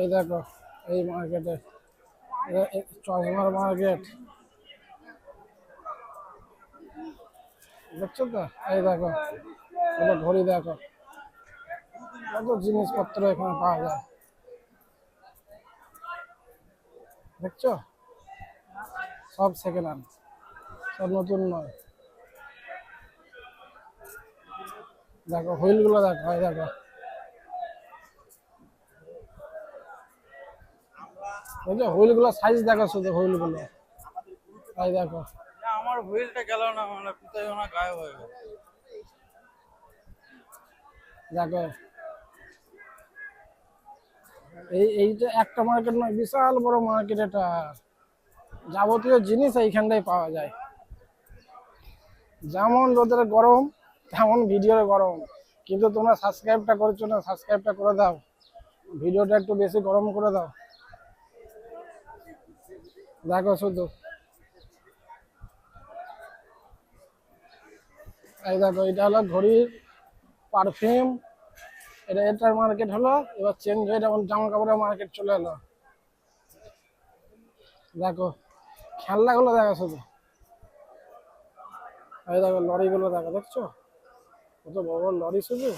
এই দেখো, এই মার্কেটে চশমার মার্কেট দেখছ তো? এই দেখো এটা ঘড়ি দেখো। কত জিনিসপত্র এখানে পাওয়া যায়। দেখছ? সব সেকেন্ড হ্যান্ড সব নতুন নয়। দেখো হুইলগুলো দেখো দেখো। ওই যে হুইলগুলো সাইজ দেখো শুধু হুইলগুলো। এই দেখো। না, আমার হুইলটা গেল না মানে কোথায় ওনা গায়েব হয়ে গেল। দেখো। এই এইটা একটা মার্কেট নয় বিশাল বড় মার্কেট এটা। যাবতীয় জিনিস এইখানটাই পাওয়া যায়। যেমন রোদের গরম তেমন ভিডিওর গরম। কিন্তু তোমরা সাবস্ক্রাইবটা করছ না সাবস্ক্রাইবটা করে দাও। ভিডিওটা একটু বেশি গরম করে দাও। দেখো শুধু এই দেখো, এটা হলো ঘড়ির পারফিউম এটা এটার মার্কেট হলো, এবার চেঞ্জ হয়ে যেমন জামা কাপড়ের মার্কেট চলে এলো। দেখো, খেলনাগুলো দেখো শুধু। এই দেখো, লরিগুলো দেখো, দেখছ? কত বড় বড় লরি শুধু।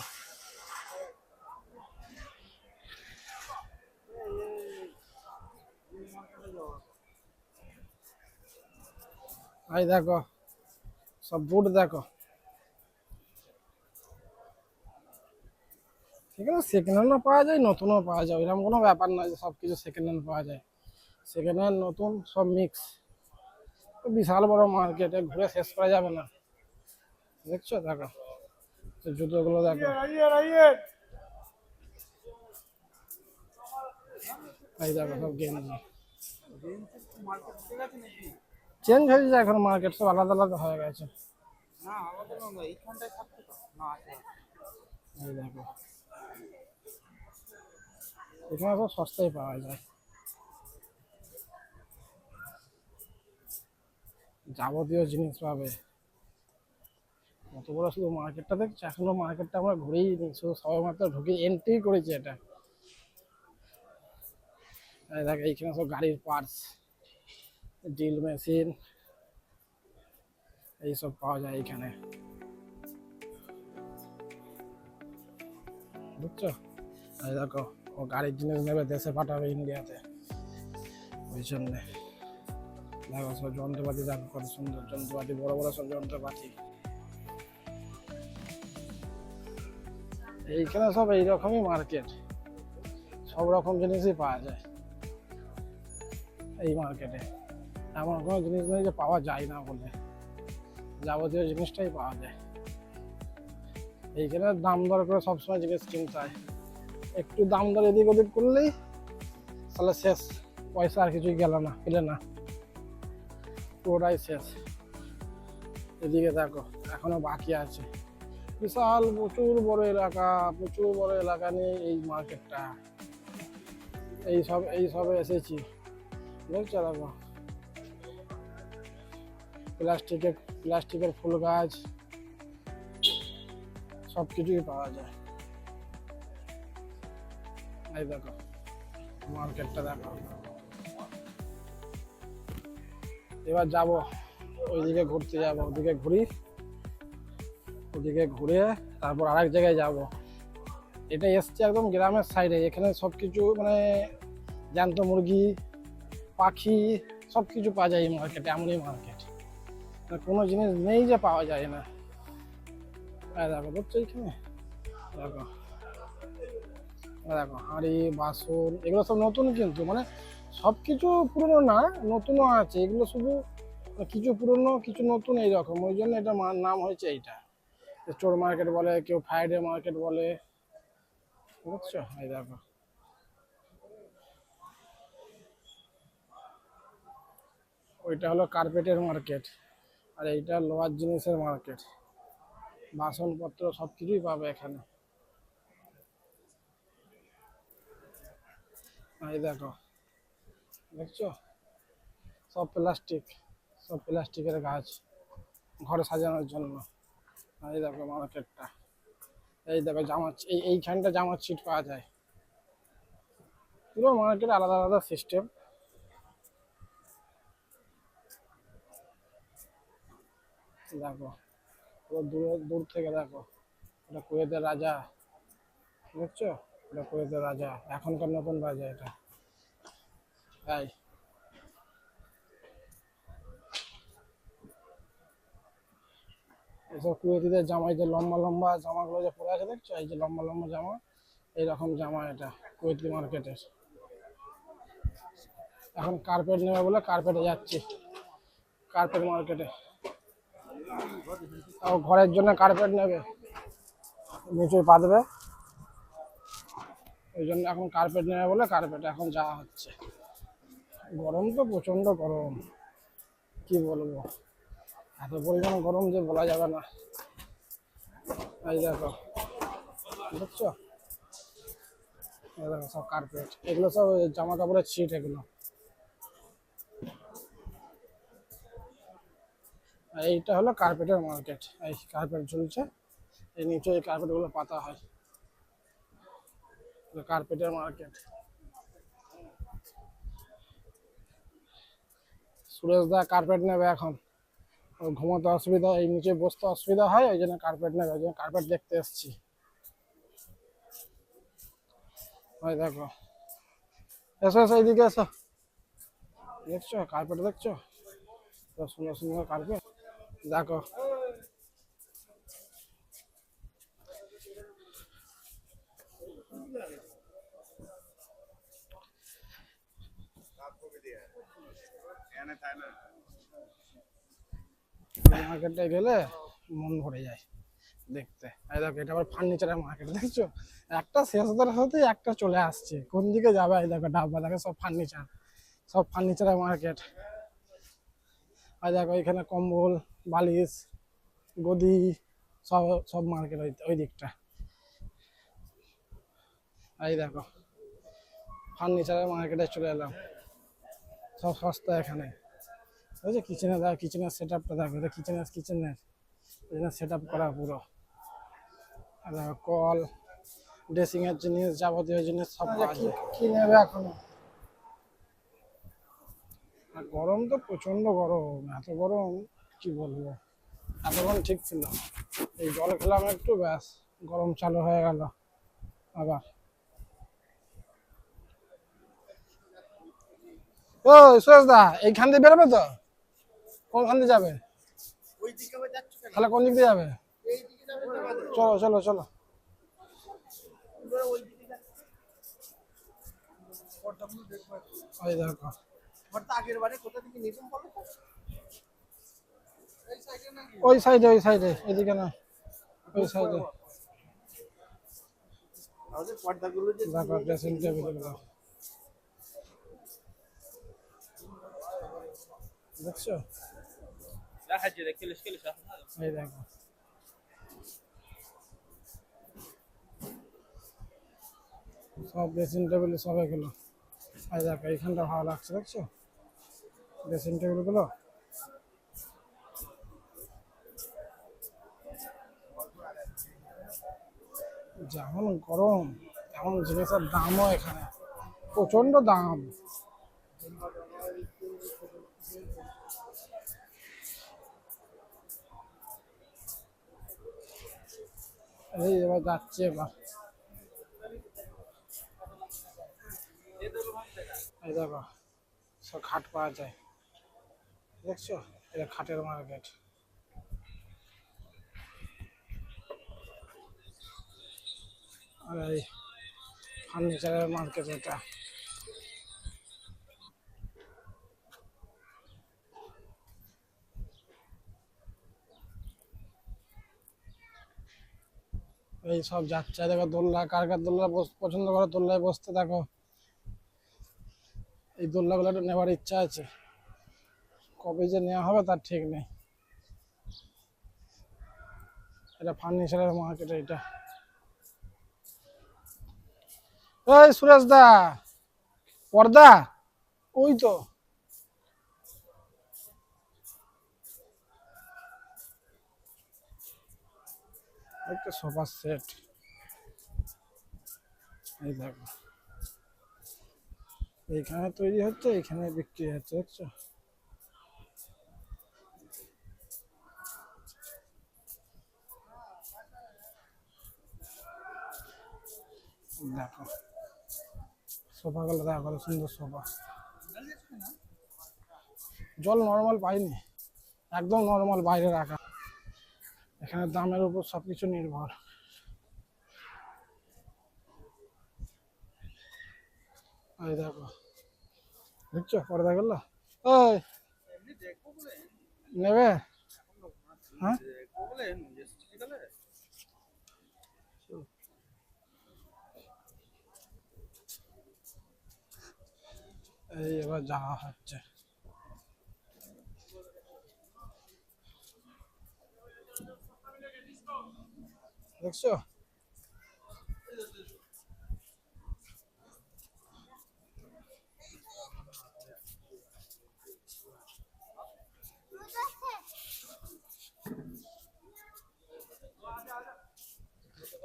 এই দেখো, সব বুট দেখো। সেখানে সেকেন্ড হ্যান্ডও পাওয়া যায়, নতুনও পাওয়া যায়। এরকম কোনো ব্যাপার নয় যে সব কিছু সেকেন্ড হ্যান্ড পাওয়া যায়। সেকেন্ড হ্যান্ড নতুন, সব মিক্স বিশাল বড় মার্কেটে ঘুরে শেষ করা যাবে না। দেখছ, দেখো। জুতোগুলো দেখো। এই দেখো, সব গেঞ্জি চেঞ্জ হয়ে যায় এখন মার্কেট সব আলাদা আলাদা হয়ে গেছে। না আমাদের না এইখানটায় থাকতো না এই দেখো। এখানে সব সস্তায় পাওয়া যায়। যাবতীয় জিনিস পাবে। কত বড় শুধু মার্কেটটা দেখছ? এখনও মার্কেটটা আমরা ঘুরেই নি। শুধু সবাই মাত্র ঢুকে এন্ট্রি করেছি এটা। দেখ এইখানে সব গাড়ির পার্টস ড্রিল মেশিন এইসব পাওয়া যায় এইখানে বুঝছ দেখো ও গাড়ির জিনিস নেবে দেশে পাঠাবে ইন্ডিয়াতে ওই জন্যে দেখো সব যন্ত্রপাতি দেখো কত সুন্দর যন্ত্রপাতি বড় বড় সব যন্ত্রপাতি এইখানে সব এইরকমই মার্কেট সব রকম জিনিসই পাওয়া যায় এই মার্কেটে এমন কোনো জিনিস নেই যে পাওয়া যায় না বলে। যাবতীয় জিনিসটাই পাওয়া যায়। এইখানে দাম দর করে সবসময় জিনিস কিনতে হয়। একটু দাম দর এদিক ওদিক করলেই তাহলে শেষ। পয়সা আর কিছুই গেল না পেলে না। পুরোটাই শেষ। এদিকে দেখো, এখনও বাকি আছে। বিশাল প্রচুর বড় এলাকা, প্রচুর বড় এলাকা নিয়ে এই মার্কেটটা এই সব এসেছি। দেখছ দেখো প্লাস্টিকের প্লাস্টিকের ফুল গাছ সব কিছুই পাওয়া যায়। এই দেখো মার্কেটটা দেখো। এবার যাব, ওইদিকে ঘুরতে যাব, ওদিকে ঘুরি। ওদিকে ঘুরে তারপর আরেক জায়গায় যাব। এটা এসছে একদম গ্রামের সাইডে এখানে সব কিছু মানে জ্যান্ত মুরগি, পাখি সব কিছু পাওয়া যায় এই মার্কেটে এমনই মার্কেট কোনো জিনিস নেই যে পাওয়া যায় না। দেখো দেখছ এইখানে? দেখো দেখো, হাঁড়ি, বাসন, এগুলো সব নতুন কিন্তু মানে সব কিছু পুরনো না, নতুনও আছে। এগুলো শুধু কিছু পুরনো, কিছু নতুন এইরকম। ওই জন্য এটা নাম হয়েছে এইটা। স্টোর মার্কেট বলে, কেউ ফ্রাইডে মার্কেট বলে। বুঝছ? এই দেখো। ওইটা হলো কার্পেটের মার্কেট। আর এইটা লোহার জিনিসের মার্কেট বাসনপত্র সব কিছুই পাবে এখানে। এই দেখো, দেখছ? সব প্লাস্টিক সব প্লাস্টিকের গাছ ঘরে সাজানোর জন্য। এই দেখো মার্কেটটা এই দেখো জামা এই, এইখানটা জামার ছিট পাওয়া যায়। পুরো মার্কেট আলাদা আলাদা সিস্টেম দেখো পুরো দূর দূর থেকে দেখো। এটা কুয়েতের রাজা। বুঝছ এটা কুয়েতের রাজা। এখনকার নতুন রাজা এটা। তাই এসব কুয়েতিদের জামাই যে লম্বা লম্বা জামাগুলো যে পরে আছে, দেখছ? এই যে লম্বা লম্বা জামা, এইরকম জামা এটা, কুয়েতি মার্কেটের। এখন কার্পেট নেবে বলে কার্পেটে যাচ্ছি। কার্পেট মার্কেটে ঘরের জন্য কার্পেট নেবে নিচুই পাতবে। ওই জন্য এখন কার্পেট নেবে বলে কার্পেট এখন যাওয়া হচ্ছে। গরম তো, প্রচণ্ড গরম। কি বলব? এত পরিমাণ গরম যে বলা যাবে না। এই দেখো বুঝছ দেখো সব কার্পেট এগুলো সব জামা কাপড়ের ছিট এগুলো। এইটা হলো কার্পেটের মার্কেট এই কার্পেট ঝুলছে। এই নিচে এই কার্পেটগুলো পাতা হয় কার্পেটের মার্কেট সুরেশ দা কার্পেট নেবে এখন। ঘুমোতে অসুবিধা, এই নিচে বসতে অসুবিধা হয় ওই জন্য কার্পেট নেবে ওই জন্য কার্পেট দেখতে এসছি। ওই দেখো। এসো এসো, এইদিকে এসো। দেখছ? কার্পেট দেখছ? সুন্দর সুন্দর কার্পেট দেখো মার্কেটে গেলে মন ভরে যায় দেখতে। এই দেখো, এটা আবার ফার্নিচারের মার্কেট দেখছ? একটা শেষ হতে হতে একটা চলে আসছে। কোন দিকে যাবে? এই দেখো ডাব্বা দেখো, সব ফার্নিচার সব ফার্নিচারের মার্কেট আর দেখো এখানে কম্বল বালিশ গদি সব সব মার্কেট ওই ওই দিকটা। এই দেখো ফার্নিচারের মার্কেটে চলে এলাম। সব সস্তা এখানে। ওই যে কিচেনে দেখো কিচেনের সেট আপটা দেখো এটা কিচেনের কিচেনের সেট আপ করা পুরো। আর দেখো কল ড্রেসিংয়ের জিনিস যাবতীয় জিনিস সব যায়। কি নেবে এখন? আর গরম তো প্রচণ্ড গরম, এত গরম কি বলব? এতক্ষণ ঠিক ছিল এই জল খেলাম একটু, ব্যাস, গরম চালু হয়ে গেল। আবার। ও, সুরেশ দা, এইখান দিয়ে বেরোবে তো? কোনখান দিয়ে যাবে? তাহলে কোন দিক দিয়ে যাবে? চলো চলো চলো। ওই দেখো। আগের বারে কোথা থেকে নিতাম বলো ওই সাইডে ওই সাইডে এদিকে না ওই সাইডে। আমাদের পর্দাগুলো যে দেখো ড্রেসিং টেবিলগুলো দেখছ? এই দেখো। সব ড্রেসিং টেবিল সব এগুলো। এই দেখো এইখানটা ভালো লাগছে দেখছ? ড্রেসিং টেবিলগুলো যেমন গরম, তেমন জিনিসের দামও এখানে। প্রচণ্ড দাম। এই এবার যাচ্ছে এবার। এই দেখো, সব খাট পাওয়া যায়। দেখছ? এটা খাটের মার্কেট। আর এই ফার্নিচারের মার্কেট এটা। এই সব যাচ্ছে। দেখো দোলনা, কার কার বস- পছন্দ করে দোলনায় বসতে দেখো এই দোলনাগুলো একটু নেওয়ার ইচ্ছা আছে। কবে যে নেওয়া হবে তার ঠিক নেই। এটা ফার্নিচারের মার্কেট এটা। এই সুরেশ দা, পর্দা? ওই তো? একটা সোফা সেট এই দেখো। এইখানে তৈরি হচ্ছে এখানে বিক্রি হচ্ছে, দেখছ? দেখো। সোফা গুলো, দেখো সুন্দর সোফা। জল নর্মাল পাইনি, একদম নর্মাল বাইরে রাখা। এখানে দামের উপর সবকিছু নির্ভর। এই দেখো, দেখছ? পর্দা গেল? ওই নেবে? হ্যাঁ? এই এবার যাওয়া হচ্ছে। দেখছ?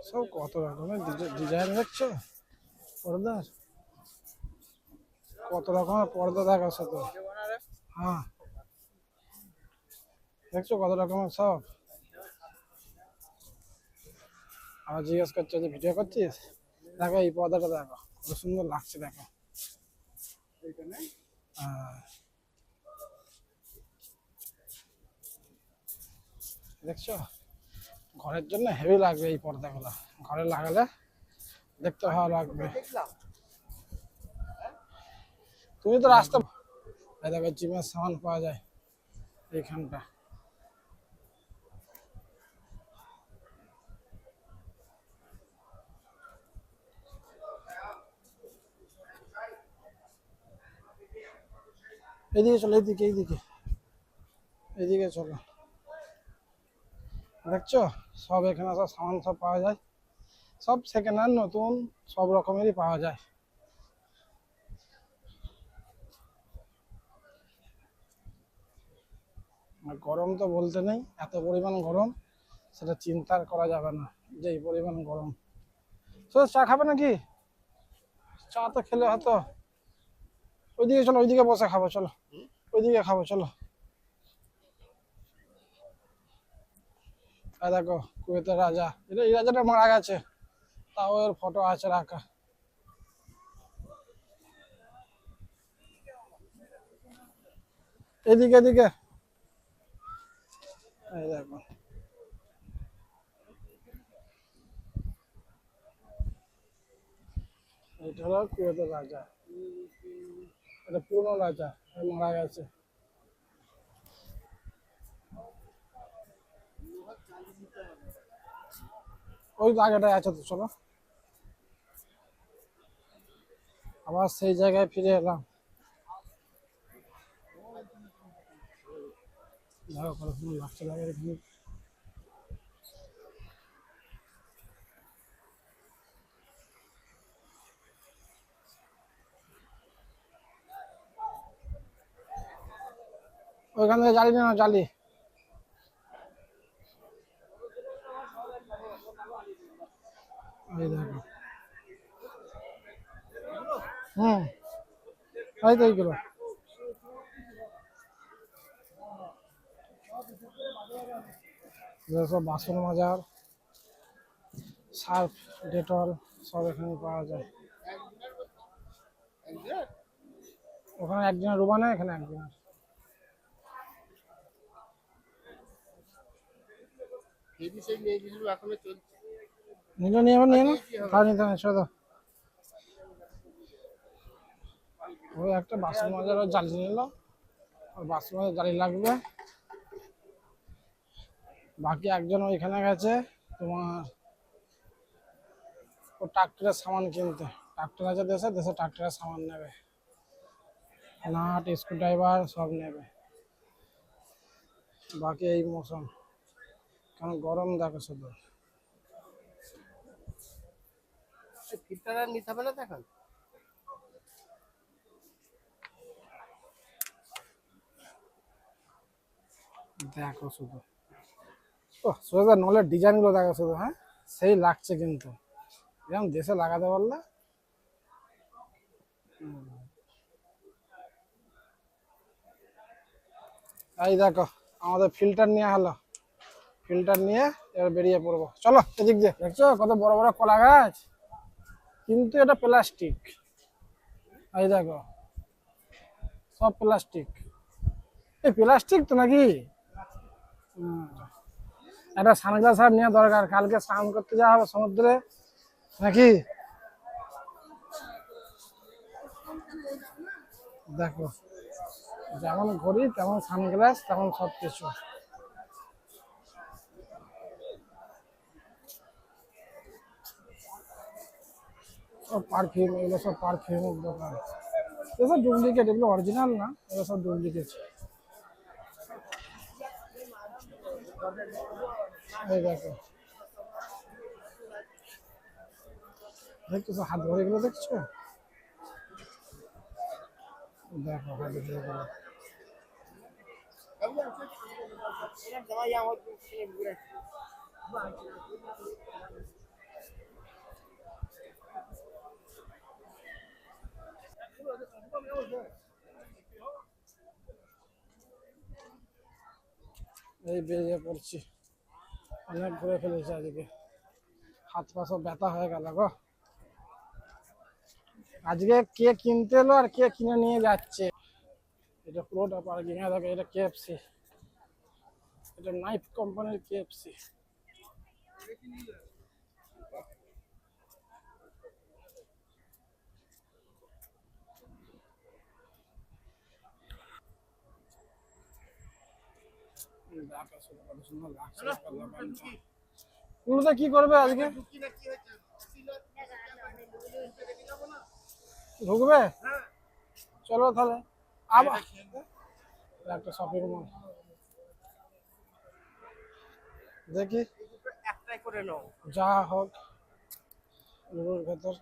সব কত রকমের ডিজাইন দেখছ? পর্দার? কত রকমের পর্দা দেখাচ্ছে তো হ্যাঁ। দেখছ কত রকমের সব? আবার জিজ্ঞেস করছ যে ভিডিও করছিস? দেখো এই পর্দাটা দেখো, কত সুন্দর লাগছে দেখো। হ্যাঁ। দেখছ? ঘরের জন্য হেভি লাগবে এই পর্দাগুলো। ঘরে লাগালে দেখতে ভালো লাগবে। তুমি তো রাস্তা দেখো জিমের সামান পাওয়া যায় এইখানটা। এদিকে চলো এদিকে এইদিকে। এদিকে চলো। দেখছ? সব এখানে সব সামান সব পাওয়া যায়। সব সেকেন্ড হ্যান্ড নতুন, সব রকমেরই পাওয়া যায়। গরম তো বলতে নেই, এত পরিমাণ গরম, সেটা চিন্তার করা যাবে না যে পরিমাণ গরম। তো চা খাবে নাকি? চা তো খেলে হতো ওইদিকে চলো, ওইদিকে বসে খাব, চলো। ওইদিকে খাব, চলো। দেখো, কুয়েতের রাজা। এটা এই রাজাটা মারা গেছে। তাও এর ফটো আছে রাখা। এদিকে এদিকে। এই দেখো এটা হলো কুয়েতের রাজা। এটা পুরনো রাজা মারা গেছে। ওই জায়গাটায় আছে তো, চলো। আবার সেই জায়গায় ফিরে এলাম। দেখো কত সুন্দর এখানে ওইখান থেকে জালি না জালি। হুম এই তো এইগুলো এগুলো সব বাসন মাজার, সার্ফ, ডেটল, সব এখানে পাওয়া যায়। ওখানে একজনের রুবা নেয়, এখানে একজনের। নিয়ে না ওই একটা বাসন মাজার জালি নিল। ওর বাসন মাজার জালি লাগবে। বাকি একজন ওইখানে গেছে তোমার ও ট্রাক্টরের সামান কিনতে। ট্রাক্টর আছে দেশে দেশে ট্রাক্টরের সামান নেবে। নাট স্ক্রু ড্রাইভার সব নেবে। বাকি এই মৌসুম। কারণ গরম দেখো শুধু। ফিল্টার আর নিতে হবে না দেখান দেখো শুধু। ও সোয়েটার নলের ডিজাইনগুলো দেখা শুধু হ্যাঁ? সেই লাগছে কিন্তু। এরকম দেশে লাগাতে পারলে। এই দেখো, আমাদের ফিল্টার নিয়ে হলো ফিল্টার নিয়ে এবার বেরিয়ে পড়ব। চলো, এদিক দিয়ে। দেখছ, কত বড় বড় কলা গাছ? কিন্তু এটা প্লাস্টিক এই দেখো, সব প্লাস্টিক এই প্লাস্টিক তো নাকি? হুম। একটা সানগ্লাস আর নেওয়া দরকার। কালকে স্নান করতে যাওয়া হবে সমুদ্রে। নাকি? দেখো, যেমন ঘড়ি, তেমন সানগ্লাস, তেমন সব কিছু সব পারফিউম এগুলো সব পারফিউমের দোকান। এগুলো সব ডুপ্লিকেট এগুলো অরিজিনাল না, এগুলো সব ডুপ্লিকেট এই দেখো দেখছ হাত ধরে এগুলো দেখছ? দেখো হাত ধরে এগুলো। এই বেরিয়ে পড়ছি। অনেক ঘুরে ফেলেছে আজকে। হাত পা সব ব্যথা হয়ে গেল গো আজকে কে কিনতে এলো আর কে কিনে নিয়ে যাচ্ছে। এটা পুরোটা পার্কিং এ দেখো এটা কেএফসি এটা নাইফ কোম্পানির কেএফসি কি? করবে আজকে? ঢুকবে? চলো তাহলে। আবার একটা শপিং মল দেখি। একটাই করে নাও। যা হোক ভেতর।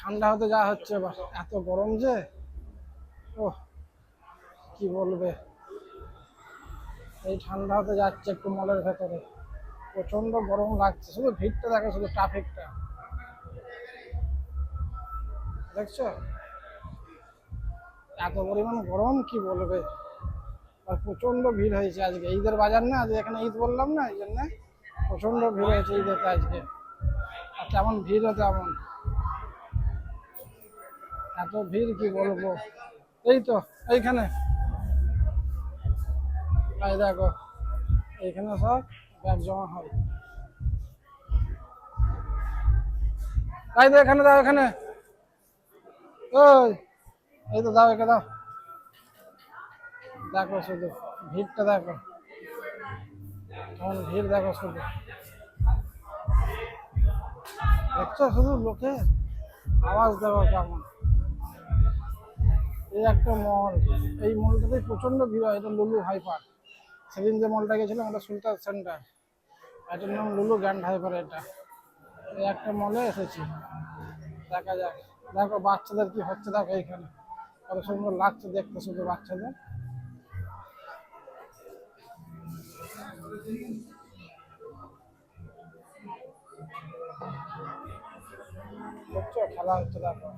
ঠান্ডা হতে যা হচ্ছে এত গরম যে ও কি বলবে? এই ঠান্ডা হতে যাচ্ছে একটু মলের ভেতরে। প্রচণ্ড গরম লাগছে, শুধু ভিড়টা দেখো, শুধু ট্রাফিকটা দেখছ? এত পরিমাণ গরম, কি বলবে? আর প্রচণ্ড ভিড় হয়েছে আজকে। ঈদের বাজার না আজকে এখানে ঈদ বললাম না, এই জন্য প্রচণ্ড ভিড় হয়েছে ঈদেতে আজকে। আর তেমন ভিড়ও তেমন এত ভিড় কি বলব? এই তো, এইখানে। এই দেখো, এইখানে সব ব্যাগ জমা হয়। এখানে দাও, এখানে। ওই এই তো দাও, একে দাও। দেখো শুধু, ভিড়টা দেখো। ভিড় দেখো শুধু। দেখছ শুধু লোকে আওয়াজ দেখো কেমন। এই একটা মল। এই মলটাতে প্রচণ্ড ভিড় হয়, এটা লুলু হাইপার সেদিন যে মলটা গেছিলাম, ওটা সুলতান সেন্টার। এটার নাম লুলু গ্র্যান্ড হাইপার এটা। এই একটা মলে এসেছি। দেখা যাক। দেখো বাচ্চাদের কি হচ্ছে, দেখো এইখানে। কত সুন্দর লাগছে দেখতে শুধু বাচ্চাদের। খেলা হচ্ছে দেখো।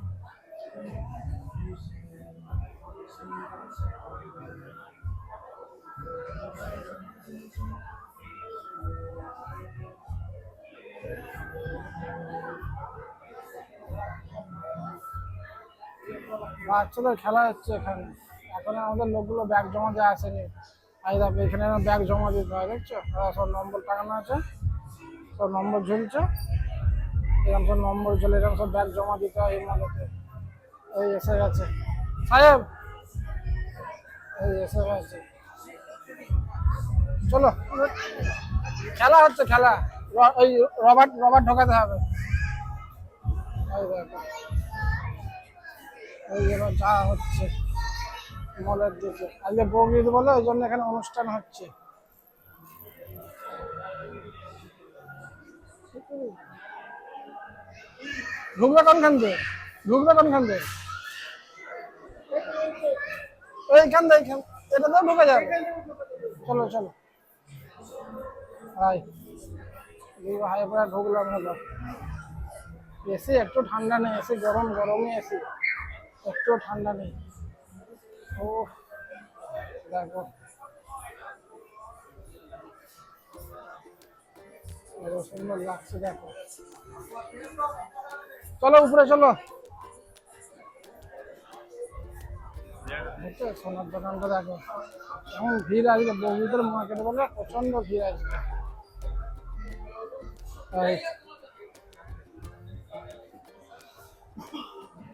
বাচ্চাদের খেলা হচ্ছে এখানে। এখন আমাদের লোকগুলো ব্যাগ জমা দিয়ে আসেনি। দেখো, এখানে ব্যাগ জমা দিতে হয়, দেখছ? সব নম্বর টাঙানো আছে, সব নম্বর ঝুলছে। এরকম সব নম্বর ঝুলে এরকম সব ব্যাগ জমা দিতে হয় এই মলেতে এই এসে গেছে। সাহেব! চলো। খেলা হচ্ছে, খেলা। ওই রবার্ট রবার্ট ঢোকাতে হবে। এই এবার যা হচ্ছে মলের দিকে। আজকে বৌগীত বলে, ওই জন্য এখানে অনুষ্ঠান হচ্ছে। ঢুকবে কোনখান দিয়ে? ঢুকবে কোনখান দিয়ে? এইখান দিয়ে এইখান এটা তো ঢুকে যাবে। চলো চলো। হাই ভাই পরে ঢুকলাম হলো এসি একটু ঠান্ডা নেই এসি গরম গরমই এসি একটু ঠান্ডা নেই। ও দেখো। সুন্দর লাগছে, দেখো। চলো, উপরে চলো। বুঝছ সোনার দোকানটা দেখো। এমন ভিড় আজকে বৌদিদের মার্কেটে বলে প্রচণ্ড ভিড় তাই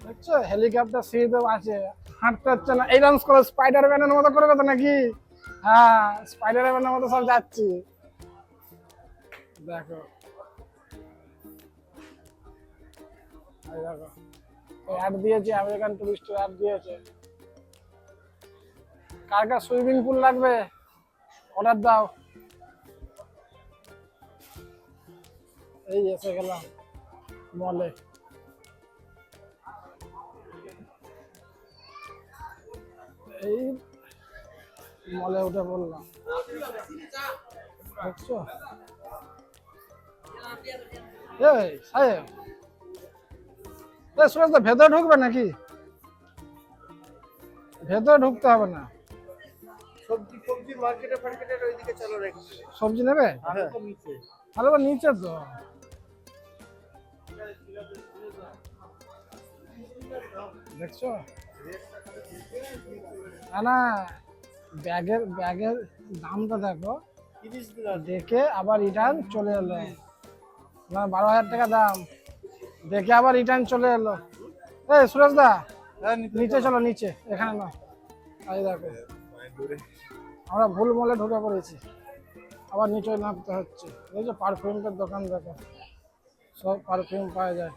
দেখছ হেলিকপ্টার সিঁড়িতেও আছে, হাঁটতে হচ্ছে না। এই ডান্স করো স্পাইডার ম্যানের মতো করবে তো নাকি? হ্যাঁ স্পাইডার ম্যানের মতো সব যাচ্ছি। দেখো। দেখো অ্যাড দিয়েছে আমেরিকান টুরিস্টের অ্যাড দিয়েছে। কার কার সুইমিং পুল লাগবে? অর্ডার দাও। এই এসে গেলাম মলে এই মলে উঠে বললাম দেখছ? এই, সাহেব। সুরেশ ভেতরে ঢুকবে নাকি? ভেতরে ঢুকতে হবে না। সবজি ফবজি মার্কেটে ফার্কেটের ওইদিকে চলো রেখে সবজি নেবে? হ্যাঁ নিচে। তাহলে আবার নিচে তো। দেখছ? না না ব্যাগের ব্যাগের দামটা দেখো। দেখে আবার রিটার্ন চলে এলো। না বারো হাজার টাকা দাম। দেখে আবার রিটার্ন চলে এলো। এই সুরেশ দা নিচে চলো। নিচে। এখানে না এই আমরা ভুল মলে ঢুকে পড়েছি। আবার নিচে নামতে হচ্ছে। এই যে পারফিউমের দোকান দেখো। সব পারফিউম পাওয়া যায়।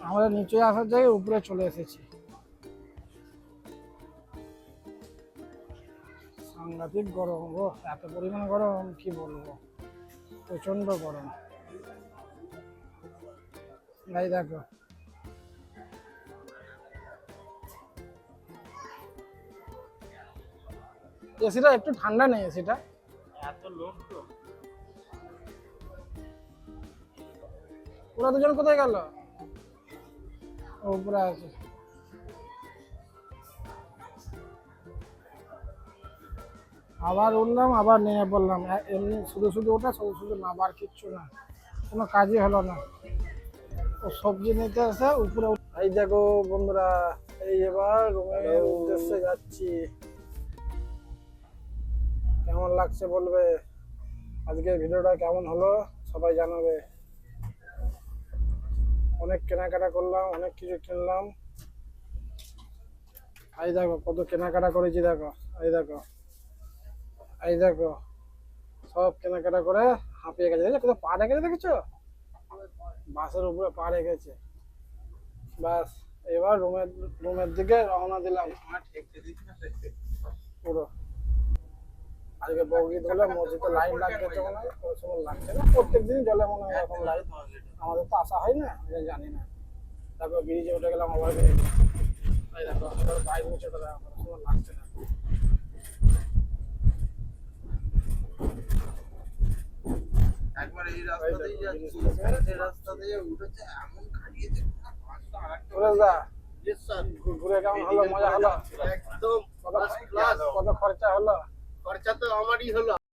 আমরা নিচে আসার জায়গায় উপরে চলে এসেছি। সাংঘাতিক গরম গো। এত পরিমাণ গরম, কি বলব? প্রচণ্ড গরম। এই দেখো। এসিটা একটু ঠান্ডা নেই এসিটা এত লোক তো। ওরা দুজন কোথায় গেল? ও উপরে আছে। আবার উঠলাম আবার নেমে পড়লাম এমনি শুধু শুধু ওটা শুধু শুধু না আবার কিচ্ছু না। কোনো কাজই হলো না। ও সবজি নিতে এসে উপরে এই দেখো বন্ধুরা এই এবার রুমের উদ্দেশ্যে যাচ্ছি। কেমন লাগছে বলবে? আজকের ভিডিওটা কেমন হলো? সবাই জানাবে। অনেক কেনাকাটা করলাম, অনেক কিছু কিনলাম। এই দেখো, কত কেনাকাটা করেছি দেখো, এই দেখো। এই দেখো, সব কেনাকাটা করে হাঁপিয়ে গেছে। দেখছ কত পা রেখেছে দেখেছ? বাসের উপরে পা রেখেছে বাস, এবার রুমের রুমের দিকে রওনা দিলাম। পুরো। আজকে বৌগীত হলে মসজিদে লাইন হয় সময় লাগছে না। প্রত্যেক দিন জলে মনে হয় এরকম লাইন আমাদের তো আসা হয় না জানি না। তারপর ব্রিজে উঠে গেলাম আবার দেখো বাইক সময় লাগছে না। একবার এই রাস্তা দিয়ে যাচ্ছি। রাস্তা দিয়ে উঠেছে এমন ঘুরে কেমন হলো? মজা হলো? একদম কত খরচা হলো? খরচা তো আমারই হলো।